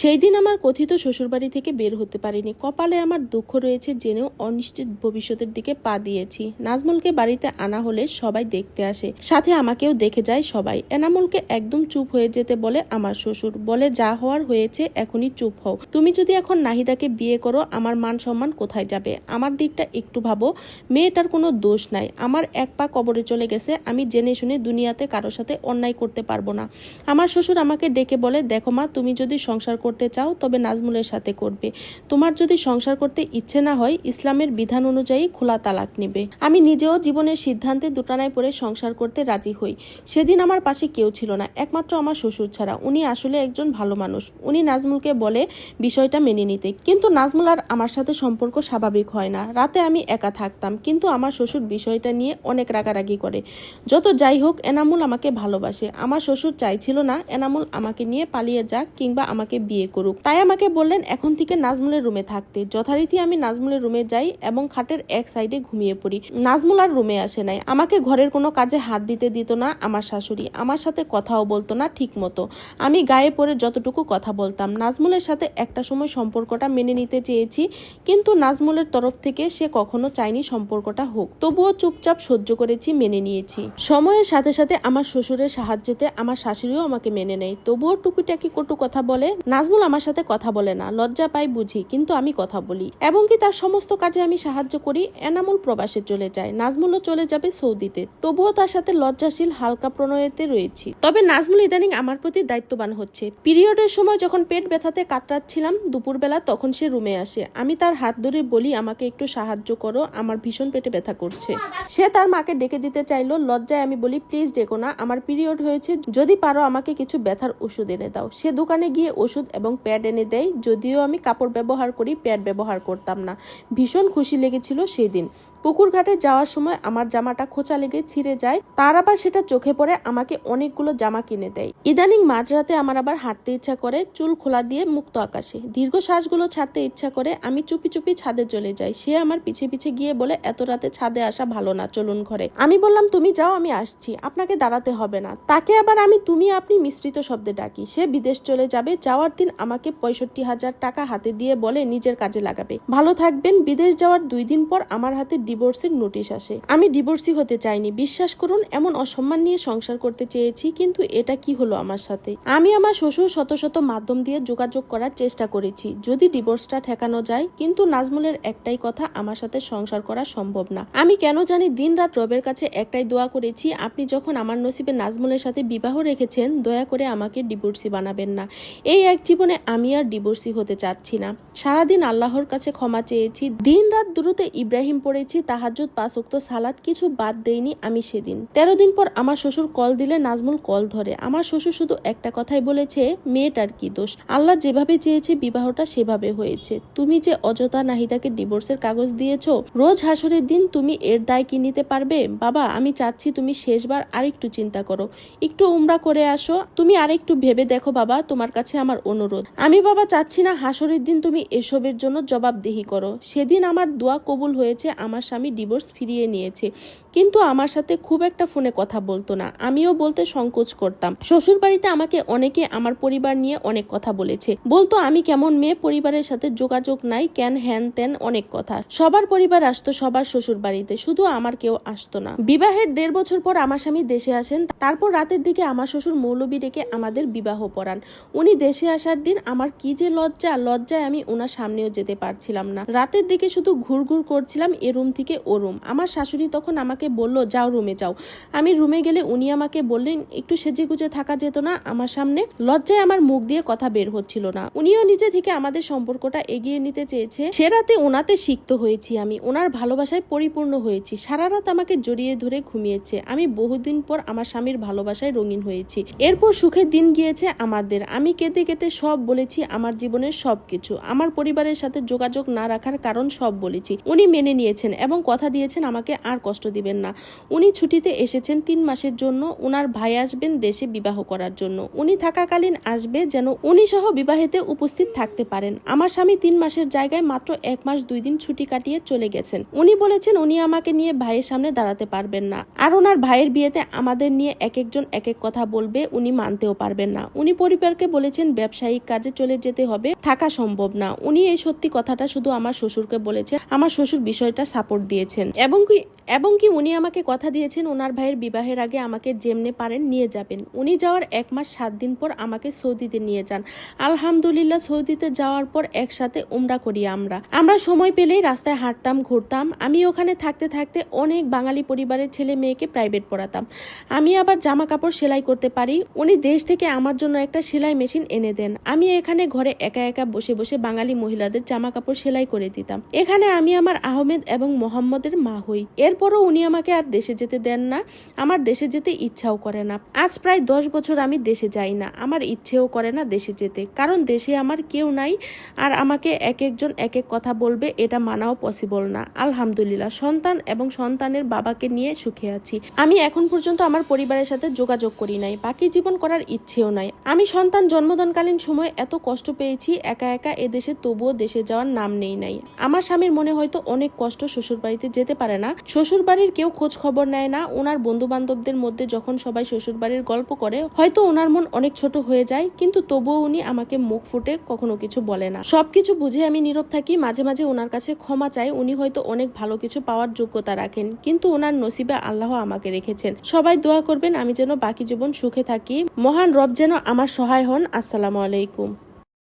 সেই দিন আমার কথিত শ্বশুরবাড়ি থেকে বের হতে পারিনি। কপালে আমার দুঃখ রয়েছে জেনেও অনিশ্চিত ভবিষ্যতের দিকে পা দিয়েছি। নাজমুলকে বাড়িতে আনা হলে সবাই দেখতে আসে। সাথে আমাকেও দেখে যায় সবাই। এনামুলকে একদম চুপ হয়ে যেতে বলে আমার শ্বশুর। বলে, যা হওয়ার হয়েছে, এখনই চুপ হও। তুমি যদি এখন নাহিদাকে বিয়ে করো, আমার মান সম্মান কোথায় যাবে? আমার দিকটা একটু ভাবো। মেয়েটার কোনো দোষ নাই। আমার এক পা কবরে চলে গেছে। আমি জেনে শুনে দুনিয়াতে কারোর সাথে অন্যায় করতে পারব না। আমার শ্বশুর আমাকে ডেকে বলে, দেখো মা, তুমি যদি সংসার করতে চাও, তবে নাজমুলের সাথে করবে। তোমার যদি সংসার করতে ইচ্ছে না হয়, ইসলামের বিধান অনুযায়ী খোলা তালাক নেবে। আমি নিজেও জীবনের সিদ্ধান্তে দুটানায় পড়ে সংসার করতে রাজি হই। সেদিন আমার পাশে কেউ ছিল না, একমাত্র আমার শ্বশুর ছাড়া। উনি আসলে একজন ভালো মানুষ। উনি নাজমুলকে বলে বিষয়টা মেনে নিতে। কিন্তু নাজমুল আর আমার সাথে সম্পর্ক স্বাভাবিক হয় না। রাতে আমি একা থাকতাম, কিন্তু আমার শ্বশুর বিষয়টা নিয়ে অনেক রাগারাগি করে। যত যাই হোক, এনামুল আমাকে ভালোবাসে। আমার শ্বশুর চাইছিল না, এনামুল আমাকে নিয়ে পালিয়ে যাক কিংবা আমাকে বিয়ে করুক। তাই আমাকে বললেন, এখন থেকে নাজমুলের রুমে থাকতে। যথারীতি আমি নাজমুলের রুমে যাই এবং খাটের এক সাইডে ঘুমিয়ে পড়ি। নাজমুল আর রুমে আসে নাই। আমাকে ঘরের কোনো কাজে হাত দিতে দিত না আমার শাশুড়ি। আমার সাথে কথাও বলতো না ঠিক মতো। আমি গায়ে পড়ে যতটুকু কথা বলতাম। নাজমুলের সাথে একটা সময় সম্পর্কটা মেনে নিতে চেয়েছি, কিন্তু নাজমুলের তরফ থেকে সে কখনো চায়নি সম্পর্কটা হোক। তবুও চুপচাপ সহ্য করেছি, মেনে নিয়েছি। সময়ের সাথে সাথে আমার শ্বশুরের সাহায্যেতে আমার শাশুড়িও আমাকে মেনে নেয়। তবুও টুকিটাকি কটু কথা বলে নাজমুল আমার সাথে কথা বলে না, লজ্জা পাই বুঝি, কিন্তু আমি কথা বলি। এবং কি তার সমস্ত কাজে আমি সাহায্য করি, এনামুল প্রবাসে চলে যায়, নাজমুলও চলে যাবে সৌদিতে। তবুও তার সাথে লজ্জাশীল, হালকা প্রণয়তে রয়েছি। তবে নাজমুল ইদানিং আমার প্রতি দায়িত্ববান হচ্ছে। পিরিয়ডের সময় যখন পেট ব্যথাতে কাতরাচ্ছিলাম দুপুরবেলা, তখন সে রুমে আসে। আমি তার হাত ধরে বলি, আমাকে একটু সাহায্য করো, আমার ভীষণ পেটে ব্যথা করছে। সে তার মাকে ডেকে দিতে চাইলো, লজ্জায় আমি বলি, প্লিজ ডেকো না, আমার পিরিয়ড হয়েছে, যদি পারো আমাকে কিছু ব্যথার ওষুধ এনে দাও। সে দোকানে গিয়ে ওষুধ এবং প্যাড এনে দেয়, যদিও আমি কাপড় ব্যবহার করি, প্যাড ব্যবহার করতাম না। ভীষণ খুশি লেগেছিল সেই দিন পুকুর ঘাটে যাওয়ার সময় আমার জামাটা খোঁচা লেগে ছিঁড়ে যায়, তার আবার সেটা চোখে পড়ে আমাকে অনেকগুলো জামা কিনে দেয়। ইদানিং মাঝরাতে আমার আবার হাঁটতে ইচ্ছা করে, চুল খোলা দিয়ে মুক্ত আকাশে। দীর্ঘ শ্বাসগুলো ছাড়তে ইচ্ছা করে আমি চুপি চুপি ছাদে চলে যাই। সে আমার পিছে পিছে গিয়ে বলে, এত রাতে ছাদে আসা ভালো না, চলুন ঘরে। আমি বললাম, তুমি যাও, আমি আসছি। আপনাকে দাঁড়াতে হবে না। তাকে আবার আমি, তুমি, আপনি মিশ্রিত শব্দে ডাকি। সে বিদেশ চলে যাবে, যাওয়ার দিন আমাকে পঁয়ষট্টি হাজার টাকা হাতে দিয়ে বলে নিজের কাজে লাগাবে। ভালো থাকবেন, বিদেশ যাওয়ার দুই দিন পর আমার হাতে ডিভোর্সের নোটিশ আসে। আমি ডিভোর্সি হতে চাইনি, বিশ্বাস করুন, এমন অসম্মান নিয়ে সংসার করতে চেয়েছি, কিন্তু এটা কি হলো আমার সাথে? আমি আমার শ্বশুর শত শত মাধ্যম দিয়ে যোগাযোগ করার চেষ্টা করেছি, যদি ডিভোর্সটা ঠেকানো যায়, কিন্তু নাজমুলের একটাই কথা, আমার সাথে সংসার করা সম্ভব না। আমি কেন জানি দিন রাত রবের কাছে একটাই দোয়া করেছি, আপনি যখন আমার নসিবে নাজমুলের সাথে বিবাহ রেখেছেন, দয়া করে আমাকে ডিভোর্সি বানাবেন না। এই এক জীবনে আমি আর ডিভোর্সি হতে চাচ্ছি না। সারাদিন আল্লাহর কাছে ক্ষমা চেয়েছি দিন রাত দূরতে ইব্রাহিম পড়েছি তাহাজুদ পাঁচ উক্ত সালাদ কিছু বাদ দেইনি আমি সেদিন। তেরো দিন পর আমার শ্বশুর কল দিলে নাজমুল কল ধরে। আমার শ্বশুর শুধু একটা কথাই বলেছে, মেয়েটার কি দোষ? আল্লাহ যেভাবে চেয়েছে বিবাহটা সেভাবে হয়েছে। তুমি যে অযথা নাহিদাকে ডিভোর্সের কাগজ দিয়েছ, রোজ হাসরের দিন তুমি এর দায় কি নিতে পারবে? বাবা, আমি চাচ্ছি তুমি শেষবার আরেকটু চিন্তা করো। একটু উমরা করে আসো। তুমি আরেকটু ভেবে দেখো বাবা, তোমার কাছে আমার অনুরোধ। আমি বাবা চাচ্ছি না, হাসরের দিন তুমি এসবের জন্য জবাবদিহি করো। সেদিন আমার দোয়া কবুল হয়েছে, আমার স্বামী ডিভোর্স ফিরিয়ে নিয়েছে। কিন্তু আমার সাথে খুব একটা ফোনে কথা বলতো না। আমিও বলতে সংকোচ করতাম। শ্বশুর বাড়িতে আমাকে অনেকে আমার পরিবার নিয়ে অনেক কথা বলেছে। বলতো, আমি কেমন মেয়ে, পরিবারের সাথে যোগাযোগ নাই, ক্যান হ্যান ত্যান অনেক কথা। সবার পরিবার আসতো সবার শ্বশুর বাড়িতে শুধু আমার কেউ আসতো না। বিবাহের দেড় বছর পর আমার স্বামী দেশে আসেন। তারপর রাতের দিকে আমার শ্বশুর মৌলবী ডেকে আমাদের বিবাহ পড়ান। উনি দেশে আসার দিন আমার কি যে লজ্জা, লজ্জায় আমি ওনার সামনেও যেতে পারছিলাম না। রাতের দিকে শুধু ঘুরঘুর করছিলাম এ রুম থেকে ও রুম। আমার শাশুড়ি তখন আমাকে বলল, যাও রুমে যাও। আমি রুমে গেলে উনি আমাকে বললেন, একটু সেজে গুজে থাকা যেত না আমার সামনে। লজ্জায় আমার মুখ দিয়ে কথা বের হচ্ছিল না। উনিও নিজে থেকে আমাদের সম্পর্কটা এগিয়ে নিতে চেয়েছে। সে রাতে ওনাতে সিক্ত হয়েছি আমি। ওনার ভালোবাসায় পরিপূর্ণ হয়েছি। সারা রাত আমাকে জড়িয়ে ধরে ঘুমিয়েছে। আমি বহুদিন পর আমার স্বামীর ভালোবাসায় রঙিন হয়েছি। এরপর সুখের দিন গিয়েছে আমাদের। আমি কেটে কেটে সব বলেছি, আমার জীবনের সবকিছু। আমার পরিবারের সাথে যোগাযোগ না রাখার কারণ সব বলেছি। উনি মেনে নিয়েছেন এবং কথা দিয়েছেন আমাকে আর কষ্ট দিবেন না। উনি ছুটিতে এসেছেন তিন মাসের জন্য, উনার ভাই আসবেন দেশে বিবাহ করার জন্য। উনি থাকাকালীন আসবে যেন উনি সহ বিবাহেতে উপস্থিত থাকতে পারেন। আমার স্বামী তিন মাসের জায়গায় মাত্র এক মাস দুই দিন ছুটি কাটিয়ে চলে গেছেন। উনি বলেছেন উনি আমাকে নিয়ে ভাইয়ের সামনে দাঁড়াতে পারবেন না। আর ওনার ভাইয়ের বিয়েতে আমাদের নিয়ে এক একজন এক এক কথা বলবে, উনি মানতেও পারবেন না। উনি পরিবারকে বলেছেন ব্যবসায় ব্যবসায়িক কাজে চলে যেতে হবে, থাকা সম্ভব না। উনি এই সত্যি কথাটা শুধু আমার শ্বশুরকে বলেছেন, আমার শ্বশুর বিষয়টা সাপোর্ট দিয়েছেন। এবং কি এবং কি উনি আমাকে কথা দিয়েছেন ওনার ভাইয়ের বিবাহের আগে আমাকে যেমনে পারেন নিয়ে যাবেন। উনি যাওয়ার এক মাস সাত দিন পর আমাকে সৌদিতে নিয়ে যান। আলহামদুলিল্লাহ, সৌদিতে যাওয়ার পর একসাথে উমরা করি আমরা। আমরা সময় পেলেই রাস্তায় হাঁটতাম, ঘুরতাম। আমি ওখানে থাকতে থাকতে অনেক বাঙালি পরিবারের ছেলে মেয়েকে প্রাইভেট পড়াতাম। আমি আবার জামা কাপড় সেলাই করতে পারি। উনি দেশ থেকে আমার জন্য একটা সেলাই মেশিন এনে দেন। আমি এখানে ঘরে একা একা বসে বসে বাঙালি মহিলাদের জামা কাপড় সেলাই করে দিতাম। এখানে আমি আমার আহমেদ এবং মোহাম্মদের মা হই। এরপরও উনি আমাকে আর দেশে যেতে দেন না। আমার দেশে যেতে ইচ্ছাও করে না। আজ প্রায় দশ বছর আমি দেশে যাই না। আমার ইচ্ছেও করে না দেশে যেতে। কারণ দেশে আমার কেউ নাই আর আমাকে এক একজন এক এক কথা বলবে এটা মানাও পসিবল না। আলহামদুলিল্লাহ, সন্তান এবং সন্তানের বাবাকে নিয়ে সুখে আছি। আমি এখন পর্যন্ত আমার পরিবারের সাথে যোগাযোগ করি নাই। বাকি জীবন করার ইচ্ছেও নাই। আমি সন্তান জন্মদানকালীন সময় এত কষ্ট পেয়েছি, একা একা এদেশে তবুও দেশে যাওয়ার নাম নেই নাই। আমার স্বামীর মনে হয়তো অনেক কষ্ট শ্বশুর বাড়িতে যেতে পারে না। শ্বশুর বাড়ির কেউ খোঁজ খবর নেয় না। ওনার বন্ধু বান্ধবদের মধ্যে যখন সবাই শ্বশুর বাড়ির গল্প করে, হয়তো ওনার মন অনেক ছোট হয়ে যায়, কিন্তু তবুও উনি আমাকে মুখ ফুটে কখনো কিছু বলে না। সবকিছু বুঝে আমি নীরব থাকি, মাঝে মাঝে ওনার কাছে ক্ষমা চাই, উনি হয়তো অনেক ভালো কিছু পাওয়ার যোগ্যতা রাখেন, কিন্তু ওনার নসিবে আল্লাহ আমাকে রেখেছেন। সবাই দোয়া করবেন, আমি যেন বাকি জীবন সুখে থাকি। মহান রব যেন আমার সহায় হন। আসসালামু আলাইকুম।